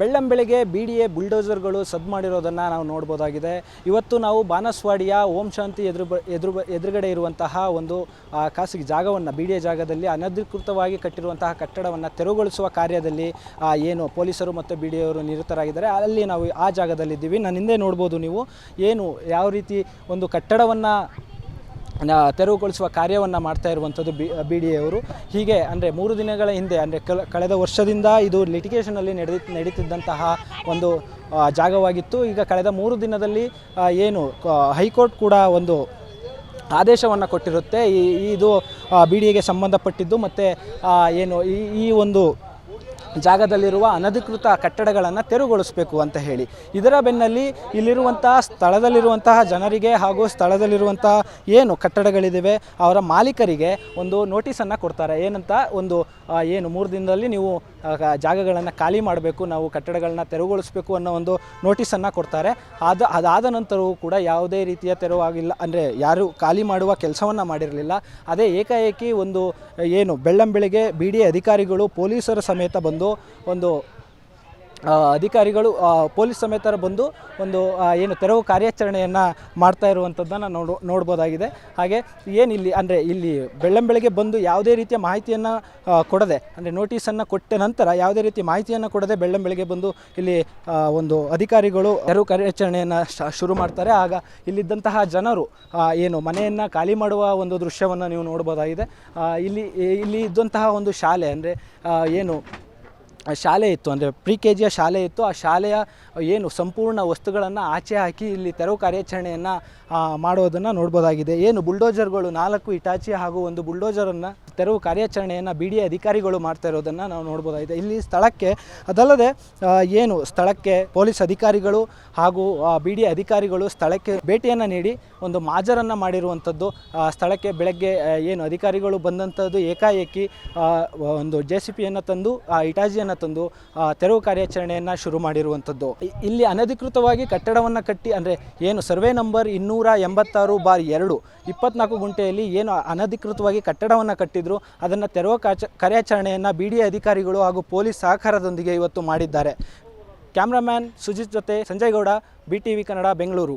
ಬೆಳ್ಳಂಬೆಳಗ್ಗೆ B D A ಬುಲ್ಡೋಸರ್ಗಳು ಸದ್ ಮಾಡಿರೋದನ್ನು ನಾವು ನೋಡ್ಬೋದಾಗಿದೆ. ಇವತ್ತು ನಾವು ಬಾನಸ್ವಾಡಿಯ ಓಂ ಶಾಂತಿ ಎದುರು ಎದುರು ಎದುರುಗಡೆ ಇರುವಂತಹ ಒಂದು ಖಾಸಗಿ ಜಾಗವನ್ನು ಬಿ ಡಿ ಎ ಜಾಗದಲ್ಲಿ ಅನಧಿಕೃತವಾಗಿ ಕಟ್ಟಿರುವಂತಹ ಕಟ್ಟಡವನ್ನು ತೆರವುಗೊಳಿಸುವ ಕಾರ್ಯದಲ್ಲಿ ಏನು ಪೊಲೀಸರು ಮತ್ತು ಬಿ ಡಿ ಅವರು ನಿರತರಾಗಿದ್ದಾರೆ. ಅಲ್ಲಿ ನಾವು ಆ ಜಾಗದಲ್ಲಿದ್ದೀವಿ. ನಾನು ಹಿಂದೆ ನೋಡ್ಬೋದು ನೀವು. ಏನು, ಯಾವ ರೀತಿ ಒಂದು ಕಟ್ಟಡವನ್ನು ತೆರವುಗೊಳಿಸುವ ಕಾರ್ಯವನ್ನು ಮಾಡ್ತಾ ಇರುವಂಥದ್ದು ಬಿ ಬಿ ಡಿ ಹೀಗೆ ಅಂದರೆ ಮೂರು ದಿನಗಳ ಹಿಂದೆ ಅಂದರೆ ಕಳೆದ ವರ್ಷದಿಂದ ಇದು ಲಿಟಿಗೇಷನಲ್ಲಿ ನಡೆದಿ, ನಡೀತಿದ್ದಂತಹ ಒಂದು ಜಾಗವಾಗಿತ್ತು. ಈಗ ಕಳೆದ ಮೂರು ದಿನದಲ್ಲಿ ಏನು ಹೈಕೋರ್ಟ್ ಕೂಡ ಒಂದು ಆದೇಶವನ್ನು ಕೊಟ್ಟಿರುತ್ತೆ. ಈ, ಇದು ಬಿ ಡಿ ಎಗೆ ಸಂಬಂಧಪಟ್ಟಿದ್ದು. ಮತ್ತು ಏನು, ಈ ಈ ಒಂದು ಜಾಗದಲ್ಲಿರುವ ಅನಧಿಕೃತ ಕಟ್ಟಡಗಳನ್ನು ತೆರವುಗೊಳಿಸಬೇಕು ಅಂತ ಹೇಳಿ. ಇದರ ಬೆನ್ನಲ್ಲಿ ಇಲ್ಲಿರುವಂತಹ ಸ್ಥಳದಲ್ಲಿರುವಂತಹ ಜನರಿಗೆ ಹಾಗೂ ಸ್ಥಳದಲ್ಲಿರುವಂತಹ ಏನು ಕಟ್ಟಡಗಳಿದ್ದಾವೆ ಅವರ ಮಾಲೀಕರಿಗೆ ಒಂದು ನೋಟಿಸನ್ನು ಕೊಡ್ತಾರೆ. ಏನಂತ ಒಂದು ಏನು, ಮೂರು ದಿನದಲ್ಲಿ ನೀವು ಜಾಗಗಳನ್ನು ಖಾಲಿ ಮಾಡಬೇಕು, ನಾವು ಕಟ್ಟಡಗಳನ್ನ ತೆರವುಗೊಳಿಸಬೇಕು ಅನ್ನೋ ಒಂದು ನೋಟಿಸನ್ನು ಕೊಡ್ತಾರೆ. ಅದು ಅದಾದ ನಂತರವೂ ಕೂಡ ಯಾವುದೇ ರೀತಿಯ ತೆರವಾಗಿಲ್ಲ, ಅಂದರೆ ಯಾರು ಖಾಲಿ ಮಾಡುವ ಕೆಲಸವನ್ನು ಮಾಡಿರಲಿಲ್ಲ. ಅದೇ ಏಕಾಏಕಿ ಒಂದು ಏನು, ಬೆಳ್ಳಂಬೆಳಿಗ್ಗೆ ಬಿ ಡಿ ಅಧಿಕಾರಿಗಳು, ಪೊಲೀಸರ ಸಮೇತ ಬಂದು ಒಂದು ಆ, ಅಧಿಕಾರಿಗಳು ಪೊಲೀಸ್ ಸಮೇತರ ಬಂದು ಒಂದು ಏನು ತೆರವು ಕಾರ್ಯಾಚರಣೆಯನ್ನು ಮಾಡ್ತಾ ಇರುವಂಥದ್ದನ್ನು ನೋಡು ನೋಡ್ಬೋದಾಗಿದೆ. ಹಾಗೆ ಏನಿಲ್ಲಿ ಅಂದರೆ ಇಲ್ಲಿ ಬೆಳ್ಳಂಬೆಳಗ್ಗೆ ಬಂದು ಯಾವುದೇ ರೀತಿಯ ಮಾಹಿತಿಯನ್ನು ಕೊಡದೆ ಅಂದರೆ ನೋಟಿಸನ್ನು ಕೊಟ್ಟ ನಂತರ ಯಾವುದೇ ರೀತಿ ಮಾಹಿತಿಯನ್ನು ಕೊಡದೆ ಬೆಳ್ಳಂಬೆಳಗ್ಗೆ ಬಂದು ಇಲ್ಲಿ ಒಂದು ಅಧಿಕಾರಿಗಳು ತೆರವು ಕಾರ್ಯಾಚರಣೆಯನ್ನು ಶುರು ಮಾಡ್ತಾರೆ. ಆಗ ಇಲ್ಲಿದ್ದಂತಹ ಜನರು ಏನು ಮನೆಯನ್ನು ಖಾಲಿ ಮಾಡುವ ಒಂದು ದೃಶ್ಯವನ್ನು ನೀವು ನೋಡ್ಬೋದಾಗಿದೆ. ಇಲ್ಲಿ ಇಲ್ಲಿ ಇದ್ದಂತಹ ಒಂದು ಶಾಲೆ ಅಂದರೆ ಏನು ಶಾಲೆ ಇತ್ತು, ಅಂದರೆ ಪ್ರಿ ಕೆ ಜಿಯ ಶಾಲೆ ಇತ್ತು. ಆ ಶಾಲೆಯ ಏನು ಸಂಪೂರ್ಣ ವಸ್ತುಗಳನ್ನು ಆಚೆ ಹಾಕಿ ಇಲ್ಲಿ ತೆರವು ಕಾರ್ಯಾಚರಣೆಯನ್ನು ಮಾಡೋದನ್ನು ನೋಡ್ಬೋದಾಗಿದೆ. ಏನು ಬುಲ್ಡೋಜರ್ಗಳು ನಾಲ್ಕು ಇಟಾಚಿ ಹಾಗೂ ಒಂದು ಬುಲ್ಡೋಜರನ್ನು ತೆರವು ಕಾರ್ಯಾಚರಣೆಯನ್ನು ಬಿ ಡಿ ಅಧಿಕಾರಿಗಳು ಮಾಡ್ತಾ ಇರೋದನ್ನು ನಾವು ನೋಡ್ಬೋದಾಗಿದೆ. ಇಲ್ಲಿ ಸ್ಥಳಕ್ಕೆ, ಅದಲ್ಲದೆ ಏನು ಸ್ಥಳಕ್ಕೆ ಪೊಲೀಸ್ ಅಧಿಕಾರಿಗಳು ಹಾಗೂ ಬಿ ಡಿ ಅಧಿಕಾರಿಗಳು ಸ್ಥಳಕ್ಕೆ ಭೇಟಿಯನ್ನು ನೀಡಿ ಒಂದು ಮಾಜರನ್ನು ಮಾಡಿರುವಂಥದ್ದು ಸ್ಥಳಕ್ಕೆ ಬೆಳಗ್ಗೆ ಏನು ಅಧಿಕಾರಿಗಳು ಬಂದಂಥದ್ದು ಏಕಾಏಕಿ ಒಂದು ಜೆ ಸಿ ಪಿಯನ್ನು ತಂದು, ಆ ಇಟಾಜಿಯನ್ನು ತಂದು ತೆರವು ಕಾರ್ಯಾಚರಣೆಯನ್ನು ಶುರು ಮಾಡಿರುವಂಥದ್ದು. ಇಲ್ಲಿ ಅನಧಿಕೃತವಾಗಿ ಕಟ್ಟಡವನ್ನು ಕಟ್ಟಿ, ಅಂದರೆ ಏನು, ಸರ್ವೆ ನಂಬರ್ ಇನ್ನೂರ ಎಂಬತ್ತಾರು ಬಾರ್ ಎರಡು, ಇಪ್ಪತ್ನಾಲ್ಕು ಗುಂಟೆಯಲ್ಲಿ ಏನು ಅನಧಿಕೃತವಾಗಿ ಕಟ್ಟಡವನ್ನು ಕಟ್ಟಿದ್ರು, ಅದನ್ನು ತೆರವು ಕಾರ್ಯಾಚರಣೆಯನ್ನು ಬಿ ಡಿ ಅಧಿಕಾರಿಗಳು ಹಾಗೂ ಪೊಲೀಸ್ ಸಹಕಾರದೊಂದಿಗೆ ಇವತ್ತು ಮಾಡಿದ್ದಾರೆ. ಕ್ಯಾಮ್ರಾಮ್ಯಾನ್ ಸುಜಿತ್ ಜೊತೆ Sanjay Gowda B T V Kannada, Bengaluru.